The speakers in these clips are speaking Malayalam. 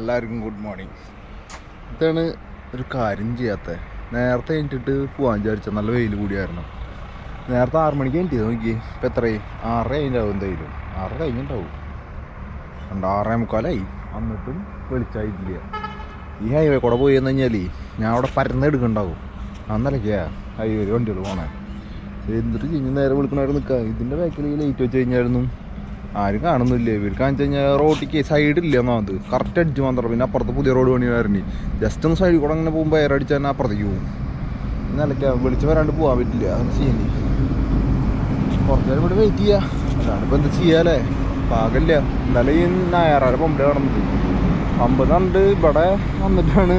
എല്ലാവർക്കും ഗുഡ് മോർണിംഗ് ഇതാണ് ഒരു കാര്യം ചെയ്യാത്ത. നേരത്തെ കഴിഞ്ഞിട്ട് പോകാൻ വിചാരിച്ച നല്ല വെയിൽ കൂടിയായിരുന്നു. നേരത്തെ ആറ് മണിക്ക് കഴിഞ്ഞിട്ട് നോക്കി ഇപ്പം എത്രയായി ആറര കഴിഞ്ഞിട്ടാവും എന്തായാലും. ആറര കഴിഞ്ഞിട്ടാവും. രണ്ട് ആറേ മുക്കാലായി. എന്നിട്ടും വെളിച്ചായിട്ടില്ല ഈ ഹൈവേ കൂടെ പോയി എന്ന് കഴിഞ്ഞാൽ ഞാൻ അവിടെ പരന്നെടുക്കുന്നുണ്ടാവും അന്നലൊക്കെയാ ഹൈവേ വണ്ടികൾ പോണേ. എന്നിട്ട് കഴിഞ്ഞ് നേരെ വിളിക്കണമായിരുന്നു നിൽക്കുക ഇതിന്റെ ബാക്കിൽ ലൈറ്റ് വെച്ച് കഴിഞ്ഞായിരുന്നു. ആരും കാണുന്നില്ല? ഇവർക്ക് കാണിച്ചു കഴിഞ്ഞാൽ റോഡിക്ക് സൈഡില്ല ഒന്നാമത് കറക്റ്റ് അടിച്ച് മാത്രം. പിന്നെ അപ്പുറത്ത് പുതിയ റോഡ് പണി വരണി ജസ്റ്റ് ഒന്ന് സൈഡിൽ കൂടെ അങ്ങനെ പോകുമ്പോൾ എയർ അടിച്ചാൽ അപ്പുറത്തേക്ക് പോകും. നിലയ്ക്ക വിളിച്ച് വരാണ്ട് പോകാൻ പറ്റില്ല. അങ്ങനെ ചെയ്യേണ്ടി കുറച്ച് നേരം ഇവിടെ വെയിറ്റ് ചെയ്യുക അതാണ് ഇപ്പം എന്താ ചെയ്യാല്ലേ പാകല്ല. എന്നാലും ഈ ഞായറാറ് പമ്പിൽ കടന്നത് പമ്പ് കണ്ട് ഇവിടെ വന്നിട്ടാണ്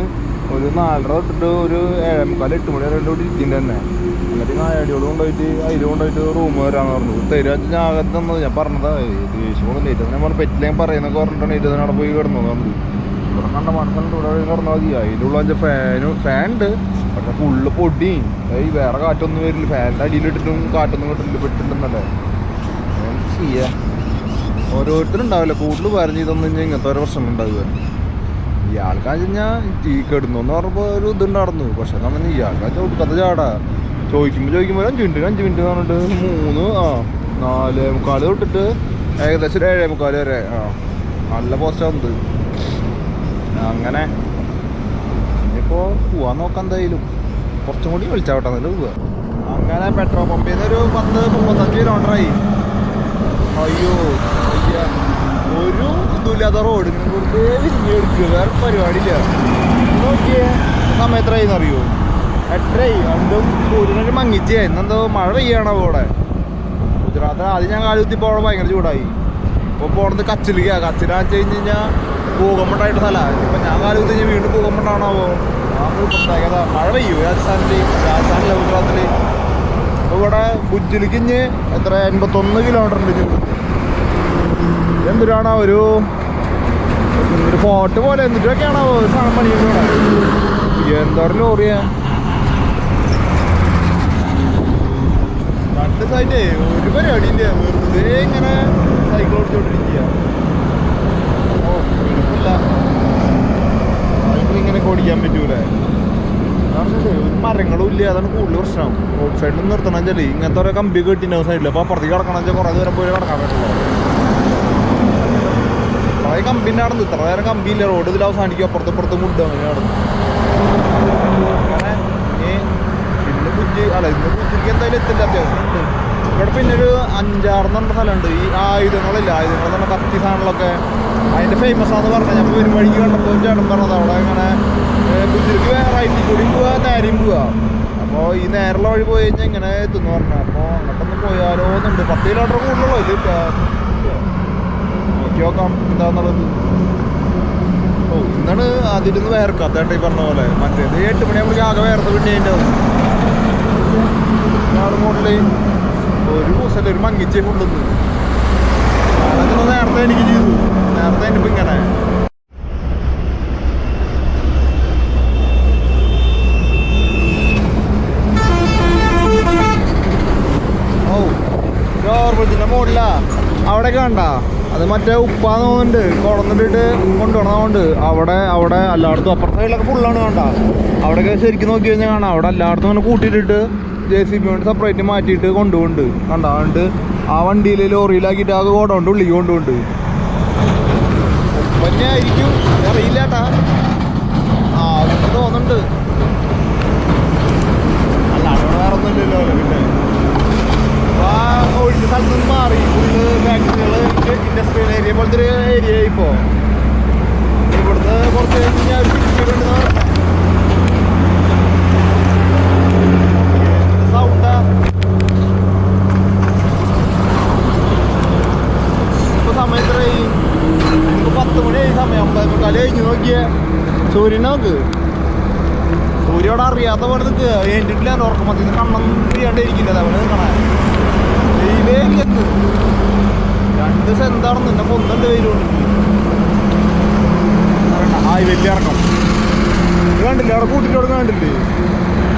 ഒരു നാലര തൊട്ടിട്ട് ഒരു ഏഴേ മുക്കാൽ എട്ട് മണി വരെ ഇവിടെ ഇരിക്കുന്നത് തന്നെ എന്നിട്ട് നായടിയോട് കൊണ്ടുപോയിട്ട് അതിൽ കൊണ്ടുപോയിട്ട് റൂം വരാന്ന് പറഞ്ഞു. തരുക ഞാൻ അകത്ത് തന്നത് ഞാൻ പറഞ്ഞതാ ദേഷ്യം ലേറ്റ് ഞാൻ പറഞ്ഞു പറ്റില്ലെങ്കിൽ പറയുന്നൊക്കെ പറഞ്ഞിട്ടാണ് ഇരുന്ന് അവിടെ പോയി കിടന്നു പറഞ്ഞു. ഇവിടെ കണ്ട മനസ്സിലുണ്ട് ഇവിടെ കിടന്നാൽ മതി. അതിലുള്ള അഞ്ച് ഫാനും ഫാൻ ഉണ്ട്. പക്ഷെ ഫുള്ള് പൊടി. ഈ വേറെ കാറ്റൊന്നും വരില്ല. ഫാനിന്റെ അടിയിലിട്ടിട്ടും കാറ്റൊന്നും കിട്ടില്ല പെട്ടിട്ടുണ്ടല്ലേ ചെയ്യാം ചെയ്യാ? ഓരോരുത്തരുണ്ടാവില്ല? കൂടുതൽ പറഞ്ഞു ഇതൊന്നും കഴിഞ്ഞാൽ ഇങ്ങനത്തെ ഓരോ പ്രശ്നം ഉണ്ടാവുക ഇയാൾക്കാന്ന് ഞാൻ ഈ കിടന്നു എന്ന് പറഞ്ഞപ്പോൾ ഒരു ഇതുണ്ടായിരുന്നു. പക്ഷെ നമ്മൾ ഇയാൾക്ക് ഒടുക്കത്തെ ചാടാ. ചോദിക്കുമ്പോൾ ചോദിക്കുമ്പോൾ അഞ്ച് മിനിറ്റ് അഞ്ച് മിനിറ്റ് പറഞ്ഞിട്ട് മൂന്ന് ആ നാല് മുക്കാൽ തൊട്ടിട്ട് ഏകദേശം ഒരു ഏഴേ മുക്കാൽ വരെ ആ നല്ല പോസ്റ്റാകുന്നത് അങ്ങനെ. ഇപ്പോൾ പോവാൻ നോക്കാം എന്തായാലും. കുറച്ചും കൂടി വിളിച്ചാവട്ടെ എന്നിട്ട് പോവുക അങ്ങനെ പെട്രോൾ പമ്പിൽ നിന്ന് ഒരു പത്ത് മുപ്പത്തഞ്ച് കിലോമീറ്ററായി അയ്യോ അയ്യ. ഒരു ഇതുമില്ലാത്ത റോഡ് ഇങ്ങനെ വെറുതെ വിരിഞ്ഞ് എടുക്കുക വേറെ പരിപാടിയില്ല. നോക്കിയേ സമയത്രയെന്ന് അറിയോ? എട്ടരയായി രണ്ടും സൂര്യനൊക്കെ മങ്ങിച്ചേ ഇന്നെന്തോ മഴ പെയ്യണോ അവിടെ? ഗുജറാത്ത് ആദ്യം ഞാൻ കാലുകുത്തി പോകണം ഭയങ്കര ചൂടായി. ഇപ്പോൾ പോണത് കച്ചിലിക്ക. കച്ചിലാന്ന് വെച്ച് കഴിഞ്ഞ് കഴിഞ്ഞാൽ ഭൂകമ്പുണ്ടായിട്ട് സ്ഥലമാണ് ഇപ്പം ഞാൻ കാലുകുത്തി കഴിഞ്ഞാൽ വീണ്ടും ഭൂകമ്പണ്ടാണോ മഴ പെയ്യും. രാജസ്ഥാനിൽ രാജസ്ഥാനിലെ ഗുജറാത്തിൽ ഇവിടെ ഭുജിലേക്ക് എത്ര? എൺപത്തൊന്ന് കിലോമീറ്റർ ഉണ്ട് എന്തിനാണോ ഒരു ഒരു ഫോർട്ട് പോലെ എന്തിട്ടൊക്കെയാണോ സാധനം പണിയുന്നത്? എന്തോരം ലോറിയാ? രണ്ട് സൈഡേ ഒരു പരിപാടിയില്ല വെറുതെ ഇങ്ങനെ സൈക്കിൾ ഓടിച്ചോണ്ടിരിക്കുക ഓ ഇങ്ങനെ ഓടിക്കാൻ പറ്റൂല. ഒരു മരങ്ങളും ഇല്ല അതാണ് കൂടുതൽ പ്രശ്നം. റോഡ് സൈഡിൽ നിർത്തണം വെച്ചാൽ ഇങ്ങനത്തെ ഓരോ കമ്പി കെട്ടിണ്ടാവും സൈഡിൽ അപ്പോൾ അപ്പുറത്തേക്ക് കിടക്കണം വെച്ചാൽ കുറേ ദൂരം പോയി കിടക്കാൻ പറ്റുള്ളൂ. കുറേ കമ്പിന്റെ നടന്നു. ഇത്ര നേരം കമ്പിയില്ല. റോഡ് ഇതിൽ അവസാനിക്കും. അപ്പുറത്തും ഇപ്പുറത്ത് മുണ്ട് അങ്ങനെ നടന്നു. അങ്ങനെ ഇനി ഇന്ന് കുഞ്ചി അല്ല ഇന്ന് കുറ്റിക്ക് എന്തായാലും എത്തില്ല അത്യാവശ്യം. ഇവിടെ പിന്നെ ഒരു അഞ്ചാറെണ്ണം സ്ഥലമുണ്ട്. ഈ ആയുധങ്ങളില്ല? ആയുധങ്ങൾ തന്നെ കത്തി സാധനങ്ങളൊക്കെ. അതിന്റെ ഫേമസ് ആണെന്ന് പറഞ്ഞാൽ ഞാൻ ഒരു വഴിക്ക് കണ്ടപ്പോൾ ചേട്ടൻ പറഞ്ഞത് അവിടെ ഇങ്ങനെ കുഞ്ചിരിക്ക് റൈറ്റിൽ കൂടി പോവാ നേരെയും പോവാ. അപ്പോൾ ഈ നേരെയുള്ള വഴി പോയി കഴിഞ്ഞാൽ ഇങ്ങനെ എത്തുന്നു പറഞ്ഞു. അപ്പോൾ അങ്ങോട്ടൊന്ന് പോയാലോ എന്നുണ്ട് പത്ത് കിലോമീറ്റർ കൂടുതലുള്ളൂ ഇത്. നോക്കി എന്താന്നുള്ളത്? ഓ ഇന്നാണ് അതിരുന്ന് വേർക്കും അതേട്ട് ഈ പറഞ്ഞ പോലെ. മറ്റേത് എട്ട് മണിയാകുമ്പോഴേക്കും ആകെ വേർത്ത് പിന്നെ അതിന്റെ മോഡൽ. ഒരു ദിവസമല്ല ഒരു മങ്ങിച്ചേ കൊണ്ടുവന്നു അതൊക്കെ നേരത്തെ എനിക്ക് ചെയ്തു. നേരത്തെ എനിക്ക് ഇങ്ങനെ. ഓ ഓർമ്മത്തിന്റെ മോഡലാ. അവിടെ കണ്ട? അത് മറ്റേ ഉപ്പാന്ന് തോന്നുന്നുണ്ട്. കുളന്നിട്ടിട്ട് കൊണ്ടുവന്നതുകൊണ്ട് അവിടെ അവിടെ എല്ലായിടത്തും അപ്പുറത്തെ സൈഡിലൊക്കെ ഫുള്ളാണ് കണ്ട. അവിടെയൊക്കെ ശരിക്കും നോക്കി കഴിഞ്ഞാൽ കാണാം. അവിടെ എല്ലായിടത്തും അങ്ങനെ കൂട്ടിയിട്ടിട്ട് ജെ സി ബി കൊണ്ട് സെപ്പറേറ്റ് മാറ്റിയിട്ട് കൊണ്ടുപോകുന്നുണ്ട്. കണ്ട? അതുകൊണ്ട് ആ വണ്ടിയിൽ ലോറിയിലാക്കിയിട്ട് അത് ഓടോണ്ട് ഉള്ളിക്ക് കൊണ്ടുപോണ്ട് ഉപ്പന്നെ ആയിരിക്കും. അറിയില്ല ആ തോന്നുന്നുണ്ട്. അല്ല അവിടെ വേറെ ഒന്നുമില്ലല്ലോ പിന്നെ? ആ ഒഴിഞ്ഞ സ്ഥലത്ത് നിന്ന് മാറി ഫുള്ള് ഫാക്ടറികൾ ഇൻഡസ്ട്രിയൽ ഏരിയ പോലത്തെ ഒരു ഏരിയ ഇപ്പോൾ ഇവിടുന്ന് കുറച്ച് കഴിഞ്ഞാൽ സൗണ്ടാ ഇപ്പൊ സമയത്രയായി ഇപ്പൊ പത്ത് മണിയായി സമയം അമ്പതേക്കാൽ കഴിഞ്ഞ് നോക്കിയേ നോക്ക് സൂര്യോടെ അറിയാത്ത പോലെ നിൽക്കുക എന്റെ ഉറക്കം മതി കണ്ണം ചെയ്യാണ്ടിരിക്കില്ല അവന് നിൽക്കണേ വെയിലേ ഇല്ലെന്ന് രണ്ട് ദിവസം എന്താണെന്ന് എന്നെ പൊന്നുണ്ട് ആ ആയി വലിയ ഇറക്കം. കണ്ടില്ലേ? അവിടെ കൂട്ടിട്ട് അവിടെ കണ്ടില്ലേ?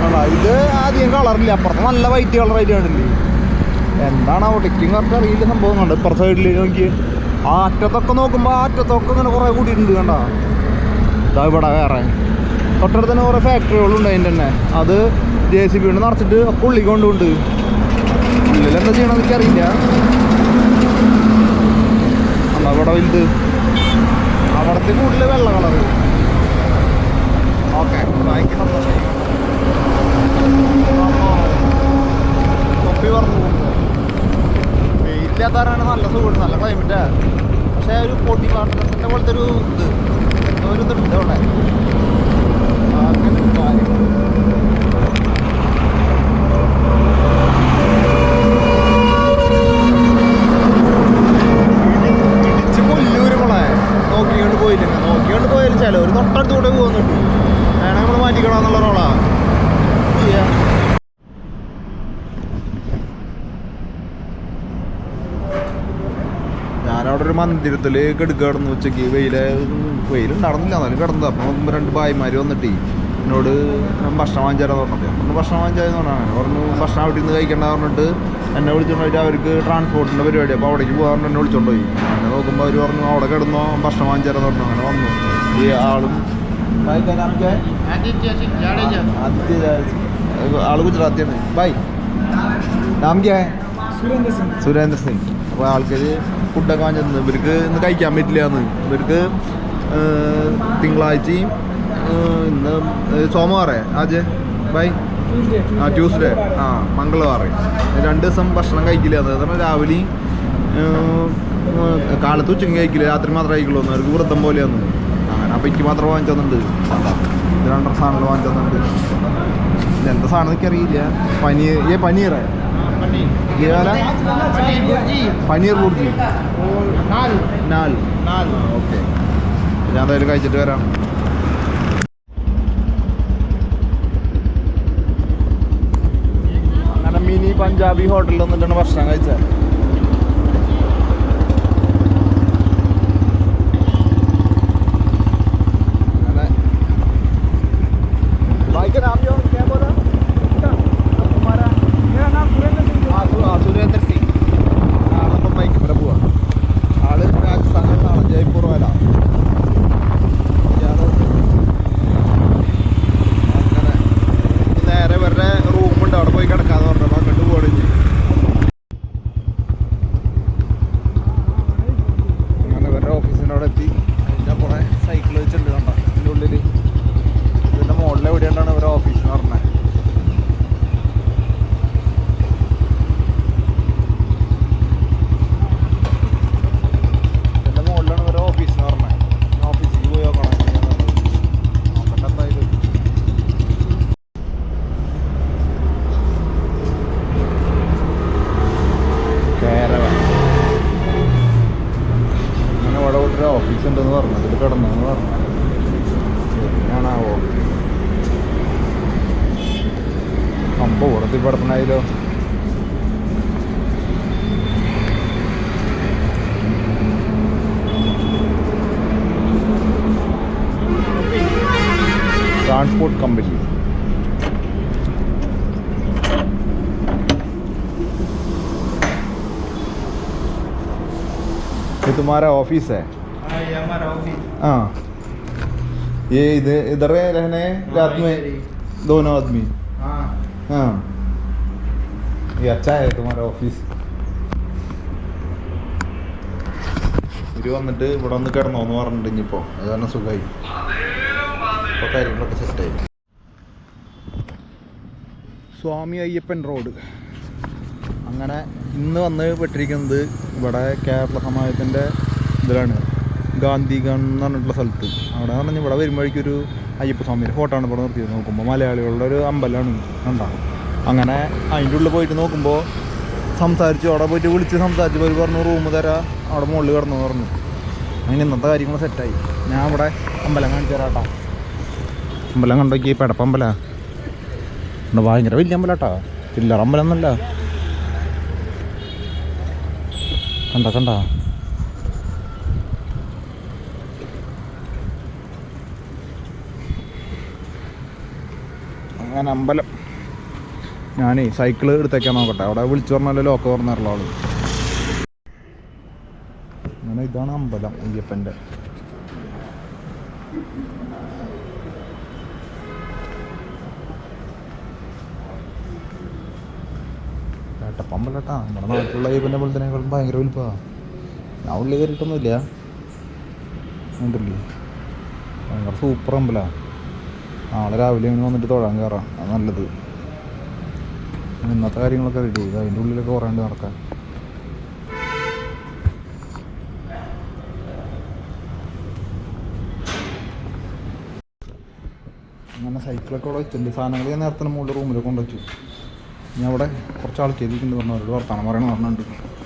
കണ്ടാ? ഇത് ആദ്യം കളറില്ല. അപ്പുറത്ത് നല്ല വൈറ്റ് കളറായിട്ട് കണ്ടില്ലേ? എന്താണ് അവിടെ കറക്റ്റ് അറിയില്ല സംഭവം കണ്ട്? ഇപ്പുറത്തെ സൈഡിൽ നോക്കി ആ അറ്റത്തൊക്കെ നോക്കുമ്പോൾ ആ അറ്റത്തൊക്കെ ഇങ്ങനെ കുറേ കൂട്ടിയിട്ടുണ്ട് കണ്ട? ഇതാ ഇവിടെ വേറെ. തൊട്ടടുത്ത് തന്നെ കുറേ ഫാക്ടറികളുണ്ട് അതിന്റെ തന്നെ. അത് ജെ സി ബി കൊണ്ട് നിറച്ചിട്ട് പുള്ളി കൊണ്ടുണ്ട് ഉള്ളിൽ എന്താ ചെയ്യണമെന്ന് എനിക്കറിയില്ല. അവിടെ വലുത്. അവിടത്തെ കൂടുതൽ വെള്ള കളറ്. ഓക്കെ സന്തോഷം. തൊപ്പി പറഞ്ഞു. വെയിലില്ലാത്തവരാണ് നല്ല സുഖം നല്ല ക്ലൈമറ്റാ പക്ഷേ ഒരു പൊടി വാട്ടറിന്റെ പോലത്തെ ഒരു ഇത്. ഒരു ഇതുണ്ട് അവിടെ. ഒരു മന്ദിരത്തിൽ കെടുക്കാടുന്ന് വെച്ചെങ്കിൽ വെയിലെ വെയിലും നടന്നില്ല. എന്നാലും കിടന്നത് അപ്പം രണ്ട് ഭായിമാർ വന്നിട്ട് എന്നോട് ഭക്ഷണം വാങ്ങിച്ചാൽ പറഞ്ഞത് അപ്പം ഭക്ഷണം വാങ്ങിച്ചാലെന്ന് പറഞ്ഞാൽ പറഞ്ഞു ഭക്ഷണം അവിടെ നിന്ന് കഴിക്കേണ്ട പറഞ്ഞിട്ട് എന്നെ വിളിച്ചുകൊണ്ടുപോയിട്ട് അവർക്ക് ട്രാൻസ്പോർട്ടിന്റെ പരിപാടി. അപ്പോൾ അവിടേക്ക് പോകാറുണ്ട് എന്നെ വിളിച്ചുകൊണ്ട് അങ്ങനെ നോക്കുമ്പോൾ അവർ പറഞ്ഞു അവിടെ കിടന്നോ ഭക്ഷണം വാങ്ങിച്ചാൽ പറഞ്ഞു. അങ്ങനെ വന്നു. ഈ ആളും ആൾ ഗുജറാത്തിയാണ്. ബൈ. നാമിക്കേ ക്യാ സുരേന്ദ്ര സിംഗ്. സുരേന്ദ്ര സിംഗ്. അപ്പോൾ ആൾക്കാർ ഫുഡൊക്കെ വാങ്ങിച്ചത് ഇവർക്ക് ഇന്ന് കഴിക്കാൻ പറ്റില്ല എന്ന് ഇവർക്ക് തിങ്കളാഴ്ചയും ഇന്ന് സോമവാറേ. ആജ് ബൈ. ആ ട്യൂസ്ഡേ. ആ മംഗളവാറ്. രണ്ട് ദിവസം ഭക്ഷണം കഴിക്കില്ല. എന്ന് പറഞ്ഞാൽ രാവിലെയും കാലത്ത് ഉച്ചയ്ക്ക് കഴിക്കില്ല. രാത്രി മാത്രമേ കഴിക്കുള്ളൂ. എന്ന് അവർക്ക് വൃദ്ധം പോലെയാണ് അങ്ങനെ അപ്പം എനിക്ക് മാത്രം വാങ്ങിച്ചു തന്നിട്ടുണ്ട്. രണ്ടര സാധനങ്ങൾ വാങ്ങിച്ചു തന്നിട്ടുണ്ട്. എന്താ സാധനം എനിക്കറിയില്ല പനി ഏ പനീറേ. ये वाला पनीर भुर्जी പനീർ ബുർജി और नान നാൽ नान ഓക്കെ ഞാൻ എന്തായാലും കഴിച്ചിട്ട് വരാം അങ്ങനെ മിനി പഞ്ചാബി ഹോട്ടലിൽ വന്നിട്ടാണ് ഭക്ഷണം കഴിച്ചത് खाई Transport company. ये तुम्हारा ऑफ़िस है? हाँ ये इधर इधर रहने रात में? दोनों आदमी? हाँ। हाँ। ये अच्छा है तुम्हारा ऑफिस ഇവര് വന്നിട്ട് ഇവിടെ വന്ന് കിടന്നോന്ന് പറഞ്ഞിട്ട് ഇനിയിപ്പോ അത് കാരണം സുഖമായി ഇപ്പൊ കാര്യങ്ങളൊക്കെ സെറ്റായി സ്വാമി അയ്യപ്പൻ റോഡ് അങ്ങനെ ഇന്ന് വന്ന് പെട്ടിരിക്കുന്നത് ഇവിടെ കേരള സമാജത്തിൻ്റെ ഇതിലാണ് ഗാന്ധിഗൺ എന്ന് പറഞ്ഞിട്ടുള്ള സ്ഥലത്ത് അവിടെ പറഞ്ഞാൽ ഇവിടെ വരുമ്പോഴേക്കൊരു അയ്യപ്പ സ്വാമിയുടെ ഫോട്ടോ ആണ് ഇവിടെ നിർത്തിയത് നോക്കുമ്പോൾ മലയാളികളുടെ ഒരു അമ്പലമാണ് ഉണ്ടാവും അങ്ങനെ അതിന്റെ ഉള്ളിൽ പോയിട്ട് നോക്കുമ്പോൾ സംസാരിച്ചു അവിടെ പോയിട്ട് വിളിച്ച് സംസാരിച്ച് അവർ പറഞ്ഞു റൂം തരാം. അവിടെ മുകളിൽ കിടന്നു പറഞ്ഞു. അങ്ങനെ ഇന്നത്തെ കാര്യങ്ങൾ സെറ്റായി ഞാൻ അവിടെ അമ്പലം കാണിച്ചു തരാട്ടാ അമ്പലം കണ്ടോക്കി പെടപ്പമ്പല ഭയങ്കര വലിയ അമ്പലാട്ടാ ചില്ലറ അമ്പലം എന്നല്ല കണ്ട കണ്ട? അങ്ങനെ അമ്പലം ഞാനേ സൈക്കിൾ എടുത്തേക്കാൻ നോക്കട്ടെ. അവിടെ വിളിച്ചു പറഞ്ഞാലോ ലോക്ക് പറഞ്ഞിട്ടുള്ള ആൾ അങ്ങനെ ഇതാണ് അമ്പലം അയ്യപ്പന്റെ. കേട്ടപ്പമ്പല്ലട്ടാ നമ്മുടെ നാട്ടിലുള്ള അയ്യപ്പന്റെ അമ്പലത്തിനേക്കാളും ഭയങ്കര വലുപ്പമാണ് ഞാൻ ഉള്ളിൽ കയറിയിട്ടൊന്നുമില്ല. ഉണ്ടല്ലേ ഭയങ്കര സൂപ്പർ അമ്പലമാണ് നാളെ രാവിലെ ഇങ്ങനെ വന്നിട്ട് തൊഴാൻ കയറാം. അത് നല്ലത്. ഇന്നത്തെ കാര്യങ്ങളൊക്കെ റെഡി ചെയ്ത്. അതിന്റെ ഉള്ളിലൊക്കെ കുറേണ്ട് നടക്കാൻ. അങ്ങനെ സൈക്കിളൊക്കെ അവിടെ വെച്ചിട്ടുണ്ട്. സാധനങ്ങൾ ഞാൻ നേരത്തെ മുകളിൽ റൂമിൽ കൊണ്ടുവച്ചു. ഞാൻ അവിടെ കുറച്ച് ഇരിക്കുന്നുണ്ട് പറഞ്ഞു അവരോട് വർത്തമാനം പറയണം പറഞ്ഞിട്ടുണ്ട്.